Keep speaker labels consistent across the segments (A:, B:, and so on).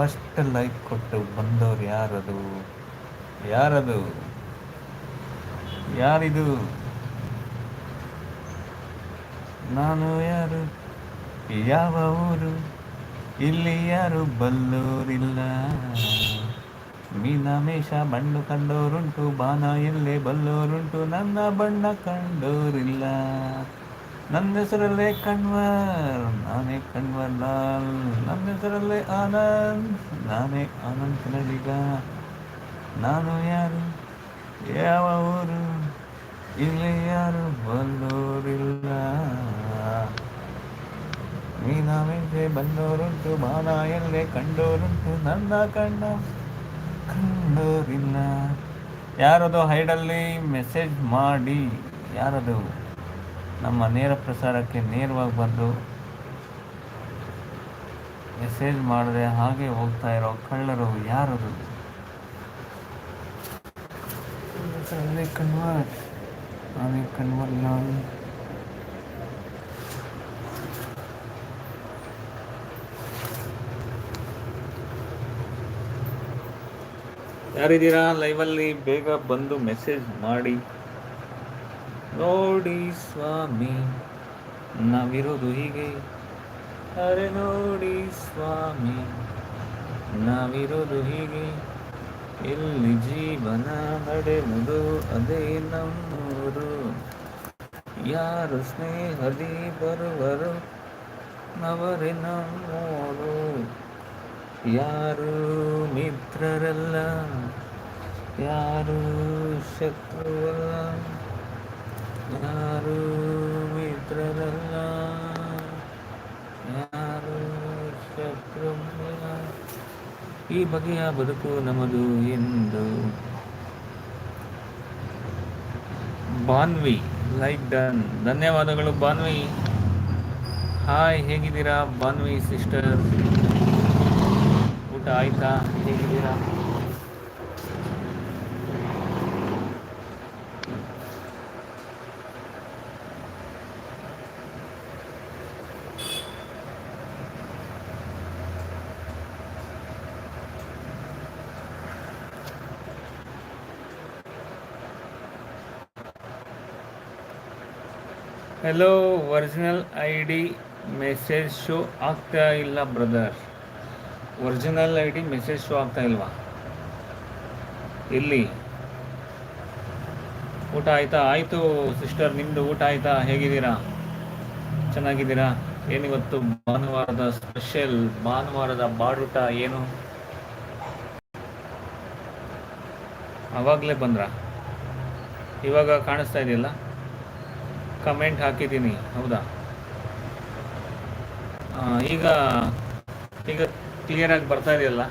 A: First like ಕೊಟ್ಟು ಬಂದವ್ರು ಯಾರದು? ಯಾರದು? ಯಾರಿದು? ನಾನು ಯಾರು? ಯಾವ ಊರು? ಇಲ್ಲಿ ಯಾರು ಬಲ್ಲೋರಿಲ್ಲ? ಮೀನಾಮೇಷ ಬಣ್ಣು ಕಂಡೋರುಂಟು, ಬಾನ ಎಲ್ಲೇ ಬಲ್ಲೋರುಂಟು, ನನ್ನ ಬಣ್ಣ ಕಂಡೋರಿಲ್ಲ. ನನ್ನ ಹೆಸರಲ್ಲೇ ಕಣ್ವರ್, ನಾನೇ ಕಣ್ವರ್ ಲಾಲ್. ನನ್ನ ಹೆಸರಲ್ಲೇ ಆನಂದ್, ನಾನೇ ಆನಂದ್ ಕನ್ನಡಿಗ. ನಾನು ಯಾರು? ಯಾವ ಊರು? ಇಲ್ಲಿ ಯಾರು? ಬಲ್ಲೋರಿಲ್ಲ ಮೀನಾಮೇಷೆ ಬಂದೋರುಂಟು ಎಲ್ಲೇ ಕಂಡೋರುಂಟು. ನನ್ನ ಕಣ್ಣ ಕಂಡೋರಿಲ್ಲ. ಯಾರದು ಹೈಡಲ್ಲಿ ಮೆಸೇಜ್ ಮಾಡಿ, ಯಾರದು ನಮ್ಮ ನೇರ ಪ್ರಸಾರಕ್ಕೆ ನೇರವಾಗಿ ಬಂದು ಮೆಸೇಜ್ ಮಾಡಿದ್ರೆ ಹಾಗೆ ಹೋಗ್ತಾ ಇರೋ ಕಳ್ಳರು ಯಾರದು ಅಲ್ಲೇ ಕನ್ವರ್ಟ್ ನಾನೇ ಕನ್ವರ್ಟ್ ನಾನು. ಯಾರಿದ್ದೀರಾ? ಲೈವಲ್ಲಿ ಬೇಗ ಬಂದು ಮೆಸೇಜ್ ಮಾಡಿ. ನೋಡಿ ಸ್ವಾಮಿ ನಾವಿರೋದು ಹೀಗೆ. ಅರೆ ನೋಡಿ ಸ್ವಾಮಿ ನಾವಿರೋದು ಹೀಗೆ. ಇಲ್ಲಿ ಜೀವನ ನಡೆಯುವುದು ಅದೇ ನಮ್ಮೂರು. ಯಾರು ಸ್ನೇಹದಿ ಬರುವರು ನವರೆ ನಮ್ಮೂರು. ಯಾರು ಮಿತ್ರರಲ್ಲ, ಯಾರು ಶತ್ರುವಲ್ಲ. ಯಾರು ಮಿತ್ರರಲ್ಲ ಯಾರು ಶತ್ರುವಲ್ಲ ಈ ಬಗೆಯ ಬದುಕು ನಮ್ಮದು ಎಂದು. Banvi, like done. ಧನ್ಯವಾದಗಳು, ಬಾನ್ವಿ. ಹಾಯ್, ಹೇಗಿದ್ದೀರಾ, ಬಾನ್ವಿ ಸಿಸ್ಟರ್? ಊಟ ಆಯ್ತಾ? ಹೇಗಿದ್ದೀರಾ? Hello original I D message show ಆಗ್ತಾ ಇಲ್ಲ brother original I D message show ಆಗ್ತಾ ಇಲ್ವಾ? ಇಲ್ಲಿ. ಊಟ ಆಯ್ತಾ? ಆಯಿತು ಸಿಸ್ಟರ್ ನಿಮ್ಮದು ಊಟ ಆಯ್ತಾ? ಹೇಗಿದ್ದೀರಾ? ಚೆನ್ನಾಗಿದ್ದೀರಾ? ಏನಿವತ್ತು ಭಾನುವಾರದ ಸ್ಪೆಷಲ್ ಭಾನುವಾರದ ಬಾಡೂಟ ಏನು? ಆವಾಗಲೇ ಬಂದ್ರಾ? ಇವಾಗ ಕಾಣಿಸ್ತಾ ಇದೆಯಲ್ಲ? ಕಮೆಂಟ್ ಹಾಕಿದ್ದೀನಿ, ಹೌದಾ? ಈಗ ಈಗ ಈಗ ಕ್ಲಿಯರಾಗಿ ಬರ್ತಾ ಇದೆಯಲ್ಲ?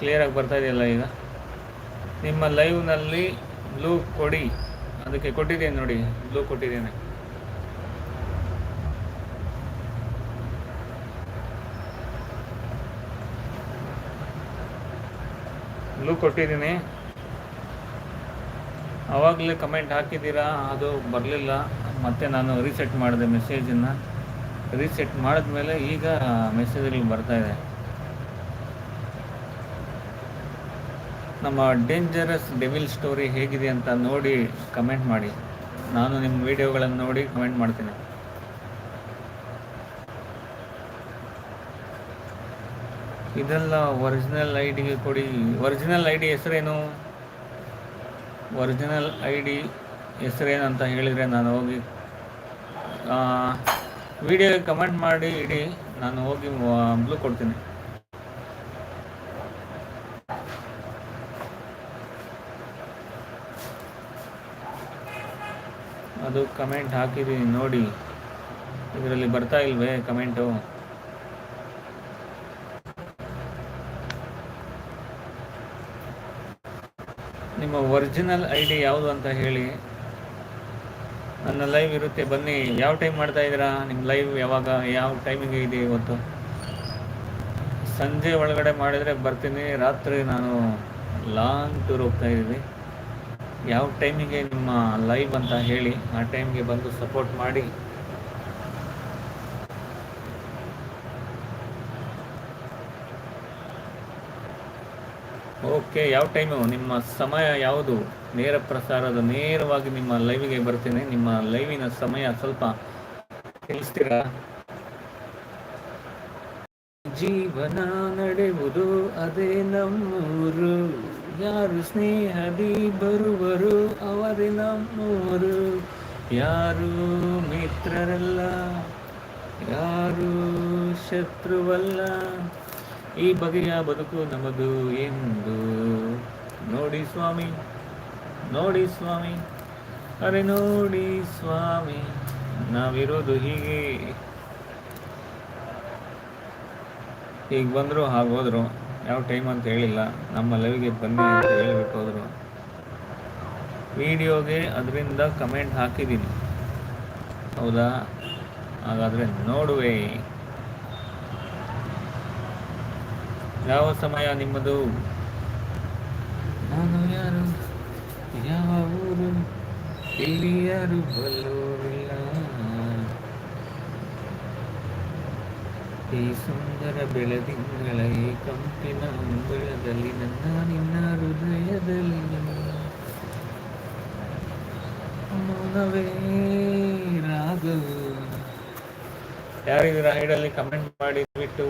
A: ಕ್ಲಿಯರ್ ಆಗಿ ಬರ್ತಾ ಇದೆಯಲ್ಲ ಈಗ? ನಿಮ್ಮ ಲೈವ್ನಲ್ಲಿ ಬ್ಲೂ ಕೊಡಿ. ಅದಕ್ಕೆ ಕೊಟ್ಟಿದ್ದೇನೆ ನೋಡಿ ಬ್ಲೂ ಕೊಟ್ಟಿದ್ದೇನೆ. ಬ್ಲೂ ಕೊಟ್ಟಿದ್ದೀನಿ. ಆವಾಗಲೇ ಕಮೆಂಟ್ ಹಾಕಿದ್ದೀರಾ? ಅದು ಬರಲಿಲ್ಲ. ಮತ್ತೆ ನಾನು ರೀಸೆಟ್ ಮಾಡಿದೆ ಮೆಸೇಜನ್ನು ರೀಸೆಟ್ ಮಾಡಿದ್ಮೇಲೆ ಈಗ ಮೆಸೇಜ್ಗಳು ಇದೆ. ನಮ್ಮ ಡೇಂಜರಸ್ ಡೆವಿಲ್ ಸ್ಟೋರಿ ಹೇಗಿದೆ ಅಂತ ನೋಡಿ ಕಮೆಂಟ್ ಮಾಡಿ. ನಾನು ನಿಮ್ಮ ವಿಡಿಯೋಗಳನ್ನು ನೋಡಿ ಕಮೆಂಟ್ ಮಾಡ್ತೀನಿ. ಇದೆಲ್ಲ ಒರಿಜಿನಲ್ ಐ ಡಿಗೆ ಕೊಡಿ. ಒರಿಜಿನಲ್ ಐ ಡಿ ಹೆಸರೇನು? ಒರಿಜಿನಲ್ ಐ ಡಿ ಹೆಸರೇನು ಅಂತ ಹೇಳಿದರೆ ನಾನು ಹೋಗಿ ವಿಡಿಯೋಗೆ ಕಮೆಂಟ್ ಮಾಡಿ ಇಡಿ, ನಾನು ಹೋಗಿ ಬ್ಲೂ ಕೊಡ್ತೀನಿ. ಅದು ಕಮೆಂಟ್ ಹಾಕಿದ್ದೀನಿ ನೋಡಿ. ಇದರಲ್ಲಿ ಬರ್ತಾ ಇಲ್ವೇ ಕಮೆಂಟು? ನಿಮ್ಮ ಒರಿಜಿನಲ್ ಐ ಡಿ ಯಾವುದು ಅಂತ ಹೇಳಿ. ನನ್ನ ಲೈವ್ ಇರುತ್ತೆ. ಬನ್ನಿ, ಯಾವ ಟೈಮ್ ಮಾಡ್ತಾ ಇದ್ದೀರಾ? ನಿಮ್ಮ ಲೈವ್ ಯಾವಾಗ, ಯಾವ ಟೈಮಿಂಗ್ ಇದೆ ಇವತ್ತು? ಸಂಜೆ ಒಳಗಡೆ ಮಾಡಿದರೆ ಬರ್ತೀನಿ. ರಾತ್ರಿ ನಾನು ಲಾಂಗ್ ಟೂರ್ ಹೋಗ್ತಾ ಇದ್ದೀನಿ ಯಾವ ಟೈಮಿಗೆ ನಿಮ್ಮ ಲೈವ್ ಅಂತ ಹೇಳಿ, ಆ ಟೈಮ್ಗೆ ಬಂದು ಸಪೋರ್ಟ್ ಮಾಡಿ. ಓಕೆ, ಯಾವ ಟೈಮು? ನಿಮ್ಮ ಸಮಯ ಯಾವುದು? ನೇರ ಪ್ರಸಾರದ ನೇರವಾಗಿ ನಿಮ್ಮ ಲೈವಿಗೆ ಬರ್ತೇನೆ. ನಿಮ್ಮ ಲೈವಿನ ಸಮಯ ಸ್ವಲ್ಪ ತಿಳಿಸ್ತೀರಾ? ಜೀವನ ನಡೆಯುವುದು ಅದೇ ನಮ್ಮೂರು. ಯಾರು ಸ್ನೇಹದಿ ಬರುವರು ಅವರೇ ನಮ್ಮೂರು. ಯಾರು ಮಿತ್ರರಲ್ಲ, ಯಾರು ಶತ್ರುವಲ್ಲ. ಈ ಬಗೆಯ ಬದುಕು ನಮ್ಮದು ಎಂದು. ನೋಡಿ ಸ್ವಾಮಿ ನೋಡಿ ಸ್ವಾಮಿ, ಅರೆ ನೋಡಿ ಸ್ವಾಮಿ, ನಾವಿರೋದು ಹೀಗೆ. ಈಗ ಬಂದರು ಹೋದರು, ಯಾವ ಟೈಮ್ ಅಂತ ಹೇಳಿಲ್ಲ, ನಮ್ಮ ಲೈವ್ಗೆ ಬನ್ನಿ ಅಂತ ಹೇಳಬೇಕು ಹೋದರು. ವಿಡಿಯೋಗೆ ಅದರಿಂದ ಕಮೆಂಟ್ ಹಾಕಿದ್ದೀನಿ. ಹೌದಾ? ಹಾಗಾದರೆ ನೋಡುವೆ. ಯಾವ ಸಮಯ ನಿಮ್ಮದು? ನಾನು ಯಾರು? ಯಾವ ಊರು? ಇಲ್ಲಿ ಯಾರು ಬಲ್ಲೋರಿಲ್ಲ ಈ ಸುಂದರ ಬೆಳದಿಂಗಳ ಈ ಕಂಪಿನ ಅಂಬಳದಲ್ಲಿ ನನ್ನ ನಿನ್ನ ಹೃದಯದಲ್ಲಿ ಮೌನವೇ ರಾಗವು. ಯಾರಿದ್ದೀರಾ ಹೈಡಲ್ಲಿ ಕಮೆಂಟ್ ಮಾಡಿ ಬಿಟ್ಟು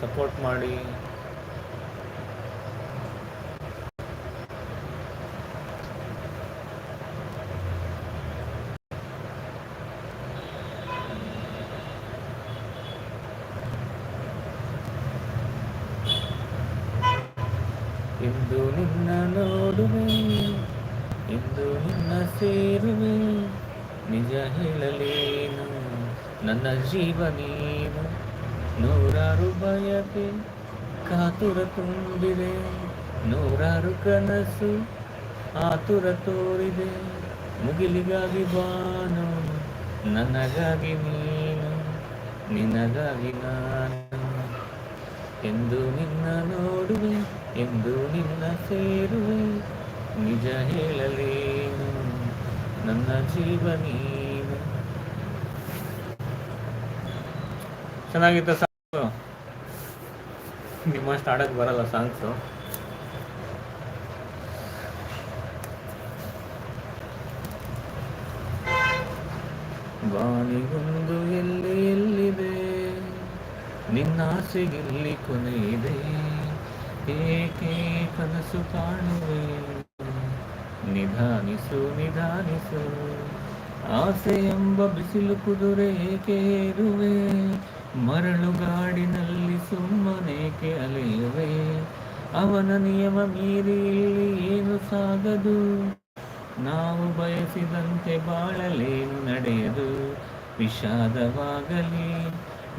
A: ಸಪೋರ್ಟ್ ಮಾಡಿ. ಎಂದು ನಿನ್ನ ನೋಡುವೆ ಎಂದು ನಿನ್ನ ಸೇರುವೆ. ನಿಜ ಹೇಳಲೇನು, ನನ್ನ ಜೀವ ನೀನು. ನೂರಾರು ಬಯಕೆ ಕಾತುರ ತುಂಬಿದೆ, ನೂರಾರು ಕನಸು ಆತುರ ತೋರಿದೆ. ಮುಗಿಲಿಗಾಗಿ ಬಾನು, ನನಗಾಗಿ ನೀನು, ನಿನಗಾಗಿ ನಾನು. ಎಂದು ನಿನ್ನ ನೋಡುವೆ ಎಂದು ನಿನ್ನ ಸೇರುವೆ ನಿಜ ಹೇಳಲೇನು ನನ್ನ ಜೀವ ನೀನು. ಚೆನ್ನಾಗಿತ್ತ ಸಾಂಗ್ಸು? ನಿಮ್ಮಷ್ಟು ಆಡಕ್ಕೆ ಬರಲ್ಲ ಸಾಂಗ್ಸು. ಬಾನಿಗೊಂದು ಎಲ್ಲಿ ಎಲ್ಲಿದೆ? ನಿನ್ನಾಸೆಗೆಲ್ಲಿ ಕೊನೆ ಇದೆ ಏಕೆ ಕನಸು ಕಾಣುವೆ. ನಿಧಾನಿಸು ನಿಧಾನಿಸು. ಆಸೆ ಎಂಬ ಬಿಸಿಲು ಕುದುರೆ ಏಕೆ ಮರಳು ಗಾಡಿನಲ್ಲಿ ಸುಮ್ಮನೇಕೆ ಅಲೆಯುವೆ? ಅವನ ನಿಯಮ ಮೀರಿ ಏನು ಸಾಗದು? ನಾವು ಬಯಸಿದಂತೆ ಬಾಳಲೇನು ನಡೆಯದು? ವಿಷಾದವಾಗಲಿ,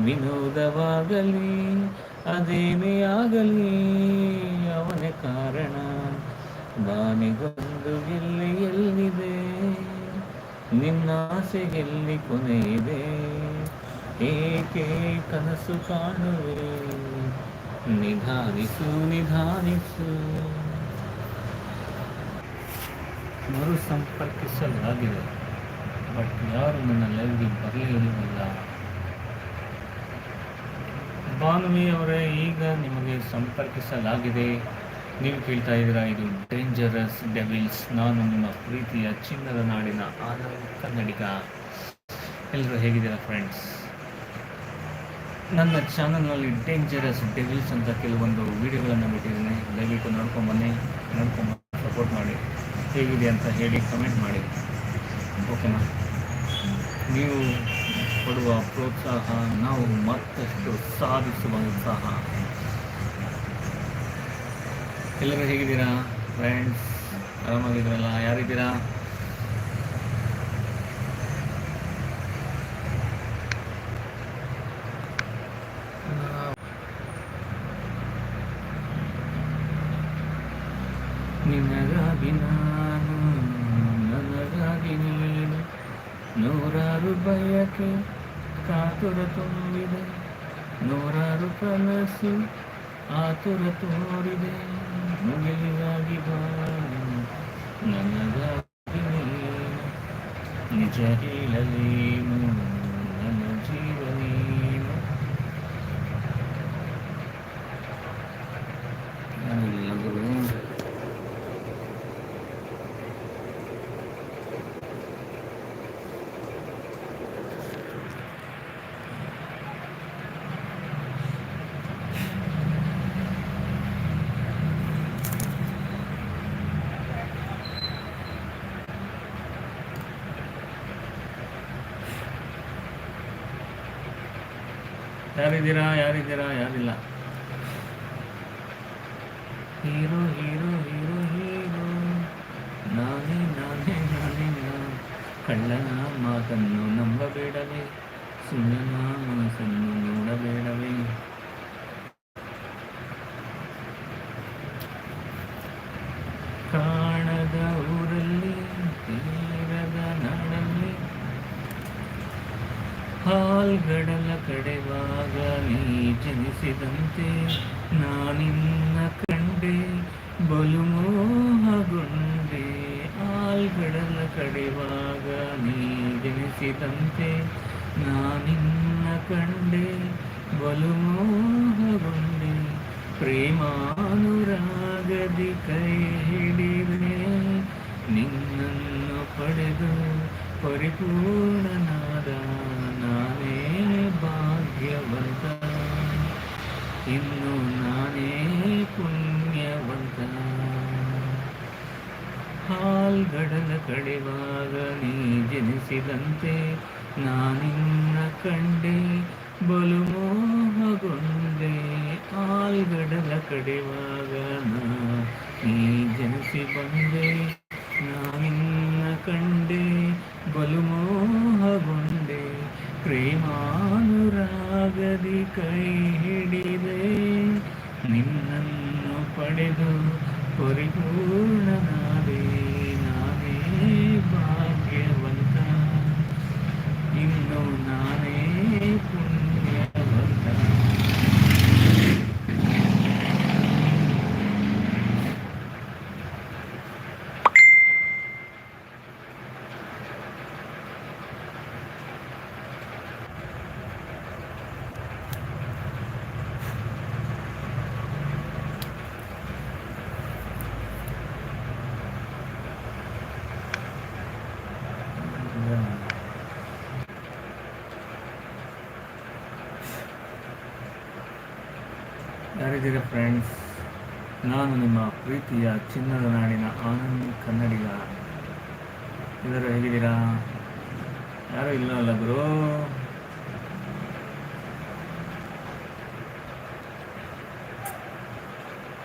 A: ವಿನೋದವಾಗಲಿ ಅದೇನೇ ಆಗಲಿ, ಅವನೇ ಕಾರಣ. ದಾನಿಗೊಂದು ಎಲ್ಲಿ ಎಲ್ಲಿದೆ? ನಿನ್ನ ಆಸೆಗೆಲ್ಲಿ ಕೊನೆ ಇದೆ ಏಕೆ ಕನಸು ಕಾಣುವೆ? ನಿಧಾನಿಸು ನಿಧಾನಿಸು. ಮರು ಸಂಪರ್ಕಿಸಲಾಗಿದೆ ಬಟ್ ಯಾರು ನನ್ನ ಲೈವ್ಗೆ ಬರಲಿಲ್ಲ ಭಾನುವಿ ಅವರೇ ಈಗ ನಿಮಗೆ ಸಂಪರ್ಕಿಸಲಾಗಿದೆ. ನೀವು ಕೇಳ್ತಾ ಇದ್ದೀರಾ, ಇದು ಡೇಂಜರಸ್ ಡೆವಿಲ್ಸ್ ನಾನು ನಿಮ್ಮ ಪ್ರೀತಿಯ ಚಿನ್ನದ ನಾಡಿನ ಆನಂದ್ ಕನ್ನಡಿಗ. ಎಲ್ಲರೂ ಹೇಗಿದ್ದೀರಾ ಫ್ರೆಂಡ್ಸ್ ನನ್ನ ಚಾನಲ್ನಲ್ಲಿ ಡೇಂಜರಸ್ ಡೆವಿಲ್ಸ್ ಅಂತ ಕೆಲವೊಂದು ವಿಡಿಯೋಗಳನ್ನು ಬಿಟ್ಟಿದ್ದೀನಿ. ದಯವಿಟ್ಟು ನೋಡ್ಕೊಂಬನ್ನಿ ನೋಡ್ಕೊಂಬ ಸಪೋರ್ಟ್ ಮಾಡಿ. ಹೇಗಿದೆ ಅಂತ ಹೇಳಿ ಕಮೆಂಟ್ ಮಾಡಿ. ಓಕೆನಾ ನೀವು ಕೊಡುವ ಪ್ರೋತ್ಸಾಹ ನಾವು ಮತ್ತಷ್ಟು ಸಾಧಿಸುವ ಉತ್ಸಾಹ ಎಲ್ಲರೂ ಹೇಗಿದ್ದೀರಾ? ಫ್ರೆಂಡ್ಸ್ ಆರಾಮಾಗಿದ್ದೀರಲ್ಲ? ಯಾರಿದ್ದೀರಾ? ನಿನಗಾಗಿ ನಾನು, ನನಗಾಗಿ ನೀನು ನೂರಾರು ಬಯಕೆ. ಕಾತುರ ತುಂಬಿದೆ ನೂರಾರು ಕನಸು ಆತುರ ತೋರಿದೆ ಮುಗಿಲಿಗಾಗಿ ಬಾಳು ನನಗಾಗಿ ನೀನು ನಿಜ ಹೇಳಲೇನು ನನ್ನ ಜೀವ ನೀನು ನಾನಿಲ್ಲ ಗುರು ಯಾರಿದ್ದೀರಾ ಯಾರಿದ್ದೀರಾ ಯಾರಿಲ್ಲ. ಹೀರೋ ಹೀರೋ ಹೀರೋ ಹೀರೋ ನಾನೇ ನಾನೇ ನಾನೇ ನಾನು ಕಳ್ಳನ ಮಾತನ್ನು ನಂಬಬೇಡವೇ ಸುಳ್ಳನ ಮನಸ್ಸನ್ನು ನೋಡಬೇಡವೇ ಕಾಣದ ಊರಲ್ಲಿ ತೀರದ ನಾಡಲ್ಲಿ ಹಾಲ್ಗಡಲ ಕಡೆವಾಗ ನೀ ಜನಿಸಿದಂತೆ ನಾನಿನ್ನ ಕಂಡೆ ಬಲು ಮೋಹಗೊಂಡೆ ಹಾಲ್ಗಡಲ ಕಡೆವಾಗ ನೀ ಜನಿಸಿದಂತೆ ನಾನಿನ್ನ ಕಂಡೆ ಬಲುಮೋಹಗೊಂಡೆ ಪ್ರೇಮಾನುರಾಗದಿ ಕೈ ಹಿಡಿದೆ ನಿನ್ನನ್ನು ಪಡೆದು ಪರಿಪೂರ್ಣನಾದ ನಾನೇ ಭಾಗ್ಯವಂತ. ಇನ್ನು ನಾನೇ ಪುಣ್ಯವಂತ. ಹಾಲ್ಗಡಲ ಕಡಿವಾಗ ನೀ ಜನಿಸಿದಂತೆ ನಾನಿನ್ನ ಕಂಡೆ ಬಲು ಮೋಹಗೊಂಡೆ. ಹಾಲ್ಗಡಲ ಕಡೆವಾಗ ನಾ ನೀ ಜನಿಸಿ ಬಂದೆ ನಾನಿನ್ನ ಕಂಡೆ ಬಲು ಮೋಹಗೊಂಡೆ. ಪ್ರೇಮಾನುರಾಗದಿ ಕೈ ಹಿಡಿದೆ, ನಿನ್ನನ್ನು ಪಡೆದು ಪರಿಪೂರ್ಣನಾದೆ ನಾನೇ ಭಾಗ್ಯವಂತ ಇನ್ನು ನಾನೇ ಪುಣ್ಯವಂತ ಯಾರಿದ್ದೀರಾ ಫ್ರೆಂಡ್ಸ್ ನಾನು ನಿಮ್ಮ ಪ್ರೀತಿಯ ಚಿನ್ನದ ನಾಡಿನ ಆನಂದ್ ಕನ್ನಡಿಗ. ಎಲ್ಲರೂ ಹೇಗಿದ್ದೀರಾ? ಯಾರೂ ಇಲ್ಲ ಅಲ್ಲ ಗುರು?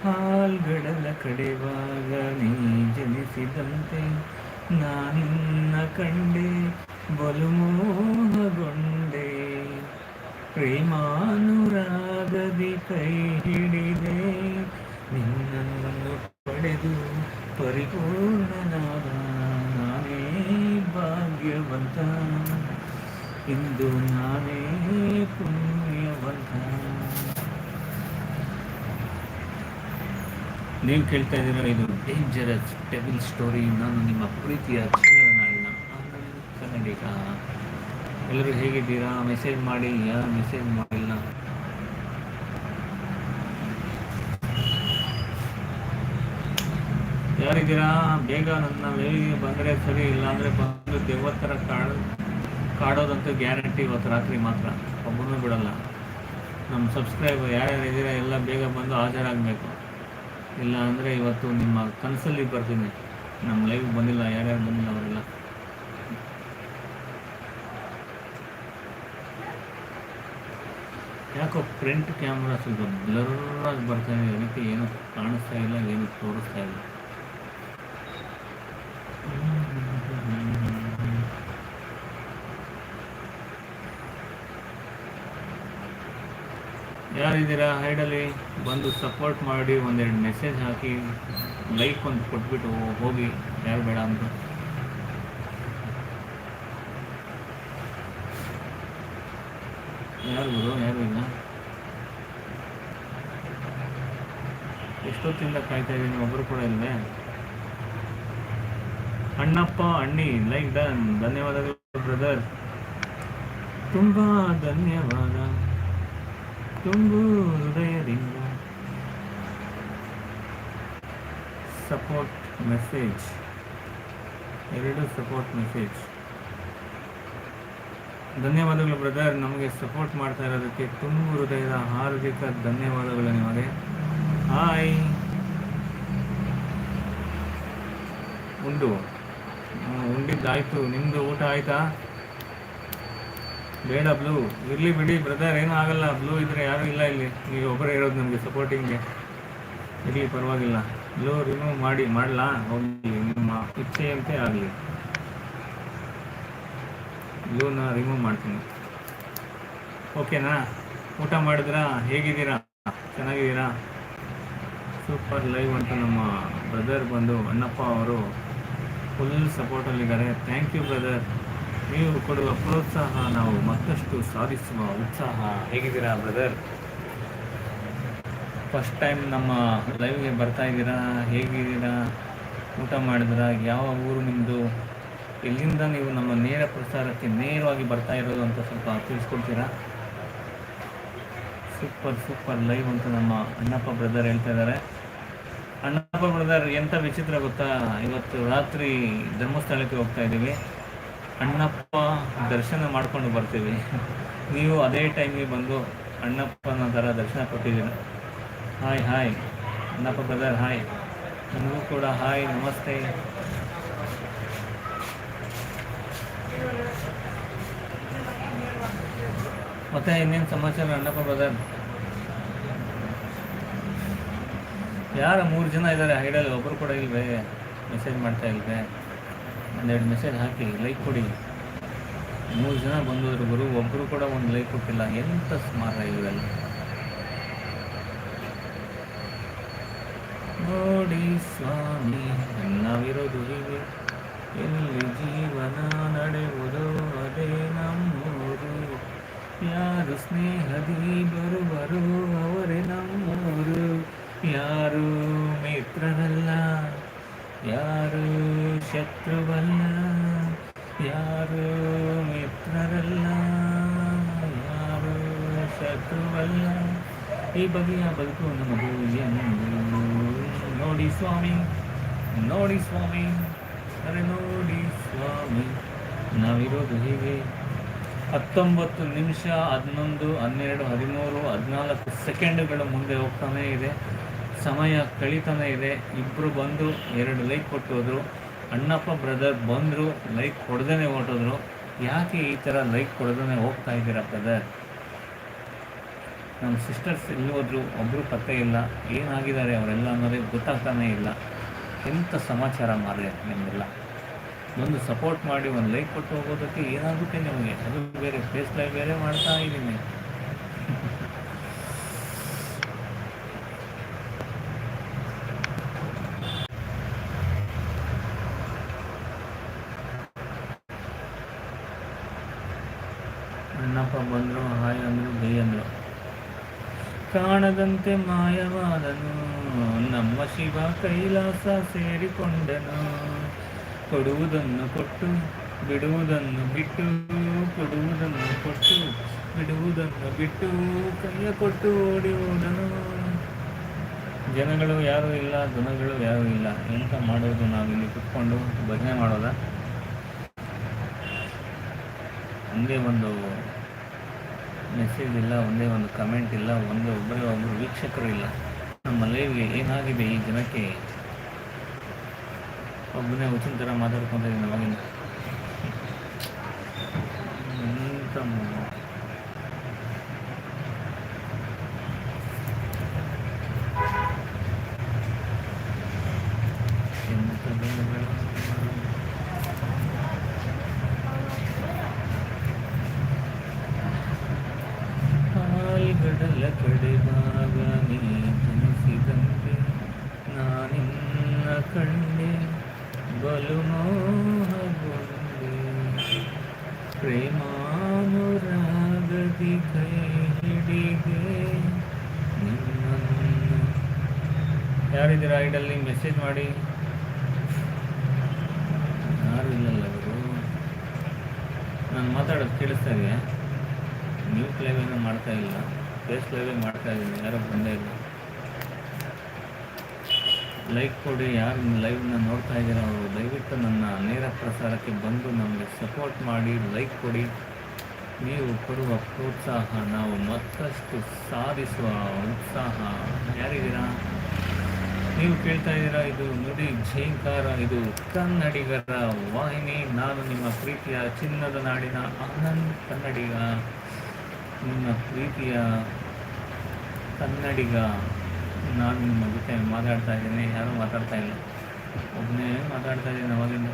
A: ಹಾಲ್ಗಡಲ ಕಡೆವಾಗ ನೀ ಜನಿಸಿದಂತೆ ನಾನಿನ್ನ ಕಂಡೆ ಬಲು ಮೋಹಗೊಂಡೆ. ಪ್ರೇಮಾನುರಾಗದಿ ಕೈ ಹಿಡಿದೆ. ನಿನ್ನನ್ನು ಪಡೆದು ಪರಿಪೂರ್ಣನಾದ ನಾನೇ ಭಾಗ್ಯವಂತ. ಇಂದು ನಾನೇ ಪುಣ್ಯವಂತ. ನೀವು ಕೇಳ್ತಾ ಇದ್ದೀರಾ, ಇದು ಡೇಂಜರಸ್ ಟೆಬಲ್ ಸ್ಟೋರಿ ನಾನು ನಿಮ್ಮ ಪ್ರೀತಿಯ ಚಿನ್ನ ಕನ್ನಡಿಗ. ಎಲ್ಲರೂ ಹೇಗಿದ್ದೀರಾ? ಮೆಸೇಜ್ ಮಾಡಿ, ಯಾರು ಮೆಸೇಜ್ ಮಾಡಿಲ್ಲ? ಯಾರಿದ್ದೀರಾ? ಬೇಗ ನನ್ನ ಮೇಲಿಗೆ ಬಂದರೆ ಸರಿ ಇಲ್ಲ ಅಂದರೆ ಬಂದು ದೇವತ್ತರ ಕಾಡು ಕಾಡ್, ಕಾಡೋದಂತೂ ಗ್ಯಾರಂಟಿ ಇವತ್ತು ರಾತ್ರಿ ಮಾತ್ರ. ಒಬ್ಬನೂ ಬಿಡಲ್ಲ. ನಮ್ಮ ಸಬ್ಸ್ಕ್ರೈಬರ್ ಯಾರ್ಯಾರು ಇದ್ದೀರಾ ಎಲ್ಲ ಬೇಗ ಬಂದು ಹಾಜರಾಗಬೇಕು. ಇಲ್ಲ ಅಂದರೆ ಇವತ್ತು ನಿಮ್ಮ ಕನಸಲ್ಲಿ ಬರ್ತೀನಿ. ನಮ್ಮ ಲೈವ್ ಬಂದಿಲ್ಲ, ಯಾರ್ಯಾರು ಬಂದಿಲ್ಲ ಅವರೆಲ್ಲ. ಯಾಕೋ ಫ್ರಂಟ್ ಕ್ಯಾಮ್ರಾ ಸ್ವಲ್ಪ ಬ್ಲರ್ ಆಗಿ ಬರ್ತಾ ಇದೆ, ಅದಕ್ಕೆ ಏನು ಕಾಣಿಸ್ತಾ ಇಲ್ಲ, ಏನು ತೋರಿಸ್ತಾ ಇಲ್ಲ. ಯಾರಿದ್ದೀರಾ? ಹೈಡಲ್ಲಿ ಬಂದು ಸಪೋರ್ಟ್ ಮಾಡಿ ಒಂದೆರಡು ಮೆಸೇಜ್ ಹಾಕಿ ಲೈಕ್ ಒಂದು ಕೊಟ್ಬಿಟ್ಟು ಹೋಗಿ, ಯಾರು ಬೇಡ ಅಂತ. ಯಾರು ಗುರು? ಯಾರು ಇಲ್ಲ? ಎಷ್ಟೊತ್ತಿಂದ ಕಾಯ್ತಾ ಇದ್ದೀನಿ ಒಬ್ಬರು ಕೂಡ ಇಲ್ವೇ? Annappa, Anni, like done. ಧನ್ಯವಾದಗಳು, ಬ್ರದರ್. ತುಂಬಾ ಧನ್ಯವಾದ. ತುಂಬು ಹೃದಯದಿಂದ ಸಪೋರ್ಟ್ ಮೆಸೇಜ್. ಎರಡು ಸಪೋರ್ಟ್ ಮೆಸೇಜ್. ಧನ್ಯವಾದಗಳು, ಬ್ರದರ್. ನಮಗೆ ಸಪೋರ್ಟ್ ಮಾಡ್ತಾ ಇರೋದಕ್ಕೆ ತುಂಬು ಹೃದಯದ ಹಾರ್ದಿಕ ಧನ್ಯವಾದಗಳು ನಿಮಗೆ. ಹಾಯ್. ಉಂಡು. ಉಂಡಿದ್ದಾಯ್ತು ನಿಮ್ಮದು ಊಟ ಆಯ್ತಾ? ಬೇಡ ಬ್ಲೂ. ಇರಲಿ ಬಿಡಿ ಬ್ರದರ್ ಏನೂ ಆಗಲ್ಲ. ಬ್ಲೂ ಇದ್ರೆ ಯಾರೂ ಇಲ್ಲ ಇಲ್ಲಿ. ನೀವು ಒಬ್ಬರೇ ಇರೋದು ನಮಗೆ ಸಪೋರ್ಟಿಂಗ್ಗೆ ಇರಲಿ, ಪರವಾಗಿಲ್ಲ. ಬ್ಲೂ ರಿಮೂವ್ ಮಾಡಿ, ಮಾಡಲಾ? ಹೋಗಲಿ, ನಿಮ್ಮ ಇಚ್ಛೆಯಂತೆ ಆಗಲಿ. ಬ್ಲೂನ ರಿಮೂವ್ ಮಾಡ್ತೀನಿ. ಓಕೆನಾ? ಊಟ ಮಾಡಿದ್ರಾ? ಹೇಗಿದ್ದೀರಾ? ಚೆನ್ನಾಗಿದ್ದೀರಾ? ಸೂಪರ್ ಲೈವ್ ಅಂತ ನಮ್ಮ ಬ್ರದರ್ ಬಂದು ಅಣ್ಣಪ್ಪ ಅವರು ಫುಲ್ ಸಪೋರ್ಟಲ್ಲಿದ್ದಾರೆ ಥ್ಯಾಂಕ್ ಯು ಬ್ರದರ್ ನೀವು ಕೊಡುವ ಪ್ರೋತ್ಸಾಹ, ನಾವು ಮತ್ತಷ್ಟು ಸಾಧಿಸುವ ಉತ್ಸಾಹ ಹೇಗಿದ್ದೀರಾ ಬ್ರದರ್ ಫಸ್ಟ್ ಟೈಮ್ ನಮ್ಮ ಲೈವ್ಗೆ ಬರ್ತಾ ಇದ್ದೀರಾ? ಹೇಗಿದ್ದೀರಾ? ಊಟ ಮಾಡಿದ್ರಾ? ಯಾವ ಊರು ನಿಮ್ಮದು ಎಲ್ಲಿಂದ ನೀವು ನಮ್ಮ ನೇರ ಪ್ರಸಾರಕ್ಕೆ ನೇರವಾಗಿ ಬರ್ತಾ ಇರೋದು ಅಂತ ಸ್ವಲ್ಪ ತಿಳಿಸ್ಕೊಡ್ತೀರಾ? ಸೂಪರ್ ಸೂಪರ್ ಲೈವ್ ಅಂತ ನಮ್ಮ ಅಣ್ಣಪ್ಪ ಬ್ರದರ್ ಹೇಳ್ತಾ ಇದ್ದಾರೆ. ಅಣ್ಣಪ್ಪ ಬ್ರದರ್ ಎಂಥ ವಿಚಿತ್ರ ಗೊತ್ತಾ? ಇವತ್ತು ರಾತ್ರಿ ಧರ್ಮಸ್ಥಳಕ್ಕೆ ಹೋಗ್ತಾ ಇದ್ದೀವಿ. ಅಣ್ಣಪ್ಪ ದರ್ಶನ ಮಾಡ್ಕೊಂಡು ಬರ್ತೀವಿ. ನೀವು ಅದೇ ಟೈಮಿಗೆ ಬಂದು ಅಣ್ಣಪ್ಪನ ಥರ ದರ್ಶನ ಕೊಟ್ಟಿದ್ದೀರ. Hi hi. Annappa brother, hi. ನನಗೂ ಕೂಡ ಹಾಯ್, ನಮಸ್ತೆ. ಮತ್ತೆ ಇನ್ನೇನು ಸಮಾಚಾರ, ಅಣ್ಣಪ್ಪ ಬ್ರದರ್? ಯಾರ ಮೂರು ಜನ ಇದ್ದಾರೆ? ಹೈಡಲ್ಲಿ ಒಬ್ಬರು ಕೂಡ ಇಲ್ವೇ? ಮೆಸೇಜ್ ಮಾಡ್ತಾ ಇಲ್ವೇ? ಒಂದೆರಡು ಮೆಸೇಜ್ ಹಾಕಿ ಲೈಕ್ ಕೊಡಿ. ಮೂರು ಜನ ಬಂದವರು ಗುರು ಒಬ್ಬರು ಕೂಡ ಒಂದು ಲೈಕ್ ಕೊಟ್ಟಿಲ್ಲ. ಎಂಥ ಸ್ಮಾರ ಇವೆಲ್ಲ? ನೋಡಿ ಸ್ವಾಮಿ ನಾವಿರೋದು ಹೀಗೆ. ಎಲ್ಲಿ ಜೀವನ ನಡೆಯುವುದು ಅದೇ ನಮ್ಮೂರು. ಯಾರು ಸ್ನೇಹದಿ ಬರುವರು ಅವರೇ ನಮ್ಮೂರು. ಯಾರು ಮಿತ್ರರಲ್ಲ, ಯಾರು ಶತ್ರುವಲ್ಲ, ಯಾರು ಮಿತ್ರರಲ್ಲ, ಯಾರು ಶತ್ರುವಲ್ಲ. ಈ ಬಗೆಯ ಬದುಕು ನಮಗೂ ಎಂದು ನೋಡಿ ಸ್ವಾಮಿ ನೋಡಿ ಸ್ವಾಮಿ, ಅರೆ ನೋಡಿ ಸ್ವಾಮಿ. ನಾವಿರೋದು ಹೀಗೆ? ಹತ್ತೊಂಬತ್ತು ನಿಮಿಷ ಹನ್ನೊಂದು, ಹನ್ನೆರಡು, ಹದಿಮೂರು, ಹದಿನಾಲ್ಕು ಸೆಕೆಂಡುಗಳ ಮುಂದೆ ಹೋಗ್ತಾನೇ ಇದೆ. ಸಮಯ ಕಳೀತಾನೆ ಇದೆ. ಇಬ್ಬರು ಬಂದು ಎರಡು ಲೈಕ್ ಕೊಟ್ಟು ಹೋದ್ರು ಅಣ್ಣಪ್ಪ ಬ್ರದರ್ ಬಂದರು ಲೈಕ್ ಕೊಡ್ದೇ ಹೊರಟೋದ್ರು. ಯಾಕೆ ಈ ಥರ ಲೈಕ್ ಕೊಡ್ದೇ ಹೋಗ್ತಾ ಇದ್ದೀರಾ ಬ್ರದರ್ ನಮ್ಮ ಸಿಸ್ಟರ್ಸ್ ಎಲ್ಲಿ ಹೋದ್ರು ಒಬ್ಬರು ಪತ್ತೆ ಇಲ್ಲ. ಏನಾಗಿದ್ದಾರೆ ಅವರೆಲ್ಲ ಅನ್ನೋದೇ ಗೊತ್ತಾಗ್ತಾನೇ ಇಲ್ಲ. ಎಂಥ ಸಮಾಚಾರ ಮಾರ್ರೆ ನಿಮ್ಮದೆಲ್ಲ ಒಂದು ಸಪೋರ್ಟ್ ಮಾಡಿ ಒಂದು ಲೈಕ್ ಕೊಟ್ಟು ಹೋಗೋದಕ್ಕೆ ಏನಾಗುತ್ತೆ ನಿಮಗೆ? ಅದು ಬೇರೆ ಫೇಸ್ ಲೈವ್ ಬೇರೆ ಮಾಡ್ತಾ ಇದ್ದೀನಿ ಅಣ್ಣಪ್ಪ ಬಂದರು ಹಾಯ್ ಅಂದರು ಬೈ ಅಂದರು ಕಾಣದಂತೆ ಮಾಯವಾದನು. ನಮ್ಮ ಶಿವ ಕೈಲಾಸ ಸೇರಿಕೊಂಡನು. ಕೊಡುವುದನ್ನು ಕೊಟ್ಟು, ಬಿಡುವುದನ್ನು ಬಿಟ್ಟು, ಕೊಡುವುದನ್ನು ಕೊಟ್ಟು, ಬಿಡುವುದನ್ನು ಬಿಟ್ಟು, ಕೈಯ ಕೊಟ್ಟು ಓಡುವುದನು ಜನಗಳು ಯಾರೂ ಇಲ್ಲ ಜನಗಳು ಯಾರೂ ಇಲ್ಲ. ಎಂತ ಮಾಡೋದು ಇಲ್ಲಿ ಕುತ್ಕೊಂಡು ಭಜನೆ ಮಾಡೋದ? ಒಂದೇ ಒಂದು ಮೆಸೇಜ್ ಇಲ್ಲ, ಒಂದೇ ಒಂದು ಕಮೆಂಟ್ ಇಲ್ಲ, ಒಂದೇ ಒಬ್ಬರೇ ಒಬ್ಬರು ವೀಕ್ಷಕರು ಇಲ್ಲ. ನಮ್ಮ ಲೈವ್ಗೆ ಏನಾಗಿದೆ ಈ ಜನಕ್ಕೆ ಒಬ್ಬನೇ ಉಚಿನ ಥರ ಮಾತಾಡ್ಕೊಂತ ಇದ್ದೀನಿ ಅವಾಗಿಂದ ದಿನಗಳು. ಹಾಲ್ಗಡಲ ಕಡೆವಾಗ ನೀ ಜನಿಸಿದಂತೆ ನಾನಿನ್ನ ಕಂಡೆ ಬಲು ಮೋಹಗೊಂಡೆ ಪ್ರೇಮಾನುರಾಗದಿ ಕೈ ಹಿಡಿಗೆ ನಿನ್ನನ್ನು ಯಾರಿದ್ದೀರಾ ಐಡಲ್ಲಿ ಮೆಸೇಜ್ ಮಾಡಿ. ಯಾರು ಇಲ್ಲಲ್ಲ ಅವರು ನಾನು ಮಾತಾಡೋದು ಕೇಳಿಸ್ತಾ ಇದೆಯಾ? ನ್ಯೂಸ್ ಏನೂ ಮಾಡ್ತಾ ಇಲ್ಲ. ಫೇಸ್ ಲೈವೇ ಮಾಡ್ತಾ ಇದ್ದೀನಿ ಯಾರೋ ಬಂದೇ ಇಲ್ಲ. ಲೈಕ್ ಕೊಡಿ, ಯಾರು ಲೈವ್ನ ನೋಡ್ತಾ ಇದ್ದೀರಾ ಅವರು? ದಯವಿಟ್ಟು ನನ್ನ ನೇರ ಪ್ರಸಾರಕ್ಕೆ ಬಂದು ನಮಗೆ ಸಪೋರ್ಟ್ ಮಾಡಿ ಲೈಕ್ ಕೊಡಿ. ನೀವು ಕೊಡುವ ಪ್ರೋತ್ಸಾಹ, ನಾವು ಮತ್ತಷ್ಟು ಸಾಧಿಸುವ ಉತ್ಸಾಹ. ಯಾರಿದ್ದೀರಾ? ನೀವು ಕೇಳ್ತಾ ಇದ್ದೀರಾ? ಇದು ನುಡಿ ಝೇಂಕಾರ ಇದು ಕನ್ನಡಿಗರ ವಾಹಿನಿ. ನಾನು ನಿಮ್ಮ ಪ್ರೀತಿಯ ಚಿನ್ನದ ನಾಡಿನ ಆನಂದ್ ಕನ್ನಡಿಗ. ನಿಮ್ಮ ಪ್ರೀತಿಯ ಕನ್ನಡಿಗ. ನಾನು ನಿಮ್ಮ ಜೊತೆ ಮಾತಾಡ್ತಾ ಇದ್ದೀನಿ. ಯಾರೂ ಮಾತಾಡ್ತಾ ಇಲ್ಲ. ಒಬ್ಬನೇ ಮಾತಾಡ್ತಾ ಇದ್ದೀನಿ ಅವಾಗಿಂದ.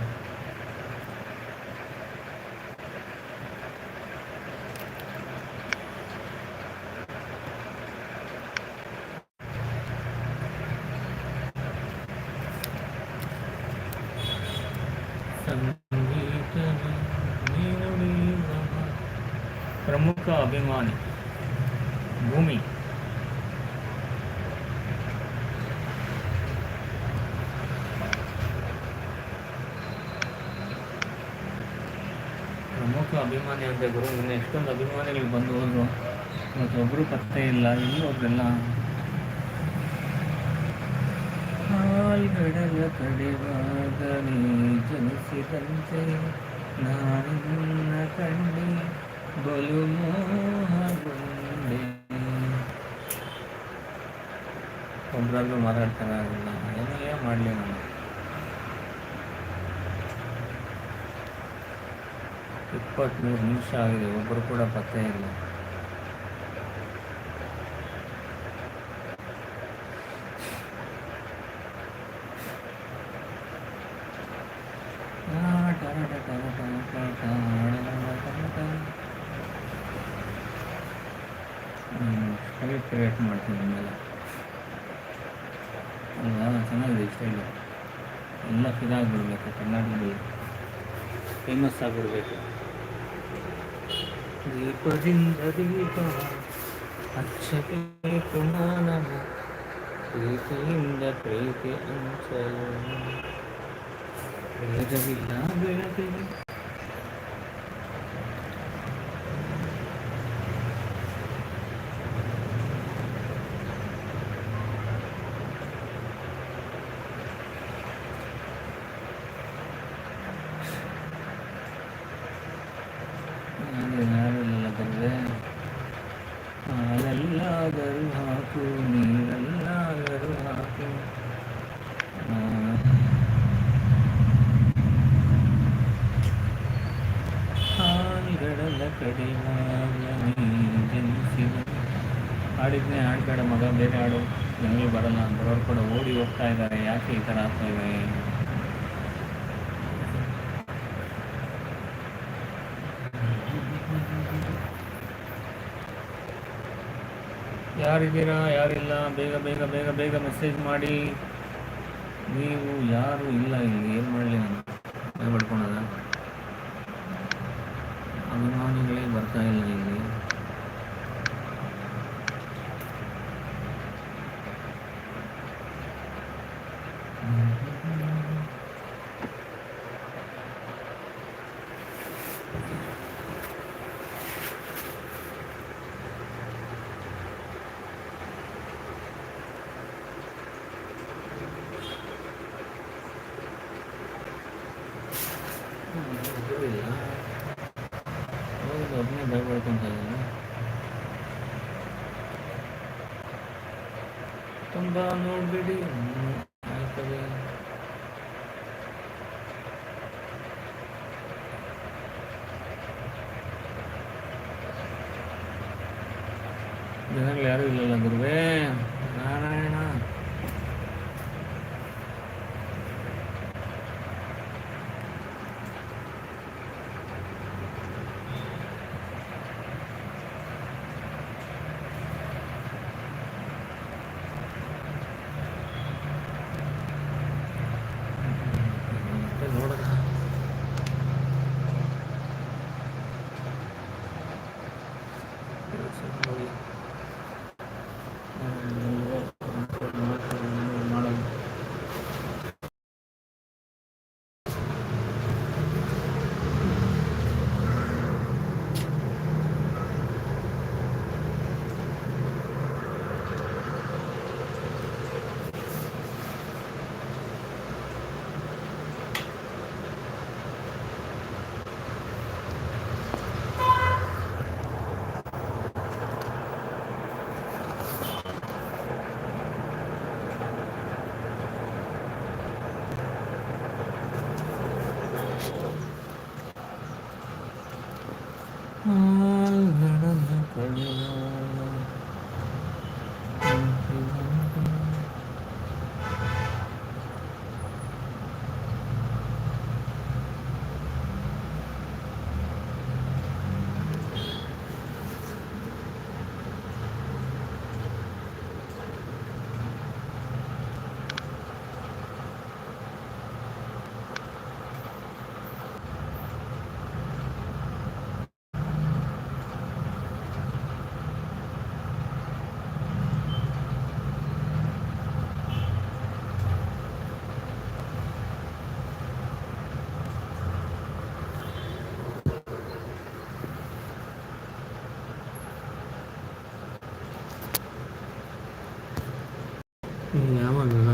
A: ಪ್ರಮುಖ ಅಭಿಮಾನಿ ಭೂಮಿ. ಪ್ರಮುಖ ಅಭಿಮಾನಿ ಅಂತ ಗುರು, ಇನ್ನು ಎಷ್ಟೊಂದು ಅಭಿಮಾನಿಗಳು ಬಂದು ಹೋದ್ರು ಮತ್ತೊಬ್ಬರು ಪತ್ತೆ ಇಲ್ಲ, ಇನ್ನೊಬ್ರೆಲ್ಲ ಹಾಲ್ಗಡಲ ಕಡೆವಾಗ ನೀ ಜನಿಸಿದಂತೆ ನಾನಿನ್ನ ಕಂಡೆ ಬಲು ಮೋಹಗೊಂಡೆ. ಒಬ್ರಾದ್ರೂ ಮಾತಾಡ್ತಾರಾಗಿಲ್ಲ ಏನೇ ಮಾಡಲಿ ನಾನು. ಇಪ್ಪತ್ತ್ಮೂರು ನಿಮಿಷ ಆಗಿದೆ. ಒಬ್ಬರು ಕೂಡ ಪತ್ತೆ ಇಲ್ಲ. ಕ್ರಿಯೇಟ್ ಮಾಡ್ತೀನಿ ನಿಮ್ಮೆಲ್ಲ ಅಲ್ವಾ ಚೆನ್ನಾಗಿದೆ ಸ್ಟೈಲು ಎಲ್ಲ ಫಿದಾಗ್ಬಿಡ್ಬೇಕು ಕರ್ನಾಟಕದಲ್ಲಿ. ಫೇಮಸ್ ಆಗಿಬಿಡ್ಬೇಕು. ದೀಪದಿಂದ ದೀಪ ಅಕ್ಷತೆ ನಾನು ಪ್ರೀತಿಯಿಂದ ಪ್ರೀತಿ ಹಂಚಲು. ಭೇದವಿಲ್ಲ ಬೆಳಕಿಗೆ ಬಂದರೆ ಹಾಲೆಲ್ಲಾದರೂ ಹಾಕು ನೀರೆಲ್ಲಾದರೂ ಹಾಕು. ಆ, ಕಡಿಮೆ ಜನಿಸಿದ. ಹಾಡಿದ್ನೇ ಹಾಡ್ಬೇಡ ಮಗ ಬೇರೆ ಹಾಡು ಜನಗಳು ಬರಲ್ಲ ಬರೋರು ಕೂಡ ಓಡಿ ಹೋಗ್ತಾ ಇದ್ದಾರೆ. ಯಾಕೆ ಈ ಥರ ಆಗ್ತಾ ಇದೆ? ಯಾರಿದ್ದೀರಾ, ಯಾರಿಲ್ಲ, ಬೇಗ ಬೇಗ ಬೇಗ ಬೇಗ ಮೆಸೇಜ್ ಮಾಡಿ. ನೀವು ಯಾರು ಇಲ್ಲ ಇಲ್ಲಿ, ಏನು ಮಾಡಲಿ ನಾನು? ಭಯ ಪಡ್ಕೊಳದ? ಅಭಿಮಾನಿಗಳೇ ಬರ್ತಾ ಇಲ್ಲ ಇಲ್ಲಿ ಹೌದು ಒಬ್ಬನೇ ಭಯ ಪಡ್ಕೊಂತ ಇದ್ದೀನಿ ತುಂಬ ನೋಡ್ಬೇಡಿ ಹ್ಮ್, ಆಯ್ತದೆ ಜನಗಳು ಯಾರೂ
B: ಯಾವಾಗ ನಾನು ಬಂತು